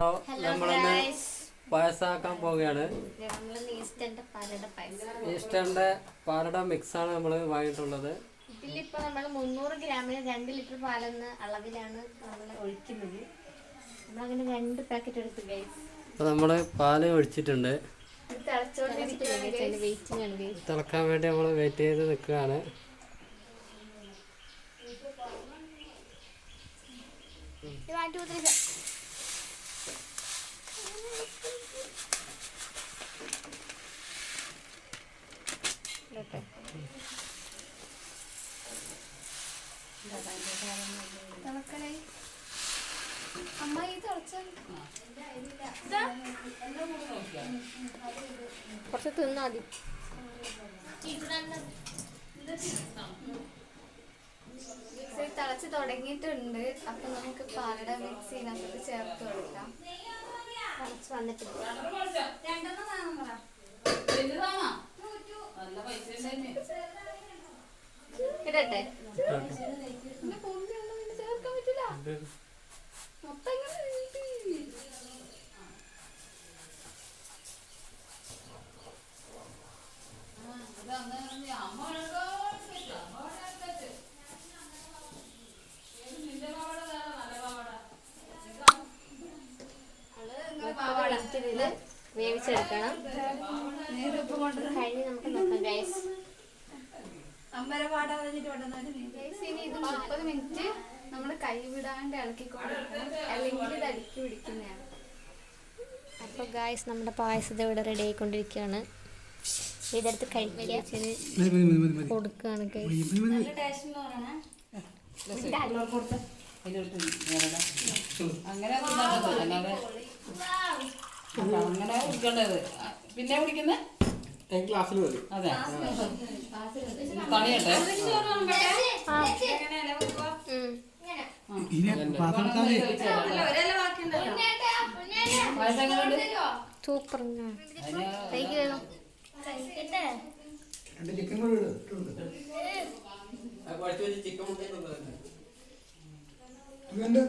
നമ്മളിന്ന് പായസാക്കാൻ പോവുകയാണ്. ഈസ്റ്ററിന്റെ പാലട മിക്സ് ആണ് നമ്മൾ വാങ്ങിയിട്ടുള്ളത്. ഇതിലിപ്പോ നമ്മൾ മുന്നൂറ് ഗ്രാമിന് രണ്ട് ലിറ്റർ പാലെന്ന അളവിലാണ് നമ്മൾ ഒഴിക്കുന്നത്. നമ്മളങ്ങനെ രണ്ട് പാക്കറ്റ് എടുത്തു ഗൈസ് അപ്പോൾ നമ്മൾ പാൽ ഒഴിച്ചിട്ടുണ്ട്. തിളക്കാൻ വേണ്ടി നമ്മൾ വെയിറ്റ് ചെയ്ത് നിൽക്കുകയാണ്. ഗൈസ് തിളക്കാൻ വേണ്ടി നമ്മൾ ചെയ്ത് നിൽക്കുകയാണ് കുറച്ച് തിന്നാ മതി. തിളച്ച് തുടങ്ങിയിട്ടുണ്ട്. അപ്പൊ നമുക്ക് പാലട മിക്സ് ഇതിനകത്ത് ചേർത്ത് കൊടുക്കാം. തിളച്ച് വന്നിട്ടുണ്ട് ഇടട്ടെ. ഇതിന്റെ പൊന്തിയൊന്നും ഇതിന് ചേർക്കാൻ പറ്റില്ല. മൊത്തം ഇങ്ങനെ ഇതിൽ വേവിച്ചെടുക്കണം. കഴിഞ്ഞ് നമുക്ക് നോക്കാം ഗൈസ് ഇനി ഇത് മുപ്പത് മിനിറ്റ് നമ്മൾ കൈ വിടാണ്ട് ഇളക്കിക്കൊണ്ടിരിക്കണം അല്ലെങ്കിൽ ഇത് അടുക്കി പിടിക്കുന്നതാണ്. അപ്പോൾ ഗായ്സ് നമ്മുടെ പായസത്തെ ഇവിടെ റെഡി ആയിക്കൊണ്ടിരിക്കുകയാണ്. ഇതെടുത്ത് കഴിക്കാൻ കൊടുക്കുകയാണ് അങ്ങനെ അങ്ങനെ കുടിക്കേണ്ടത് പിന്നെ കുടിക്കുന്നേ ക്ലാസ്സിൽ മതി. അതെ തണിയട്ടെ സൂപ്പർ ചിക്കൻ ഇവന്റെ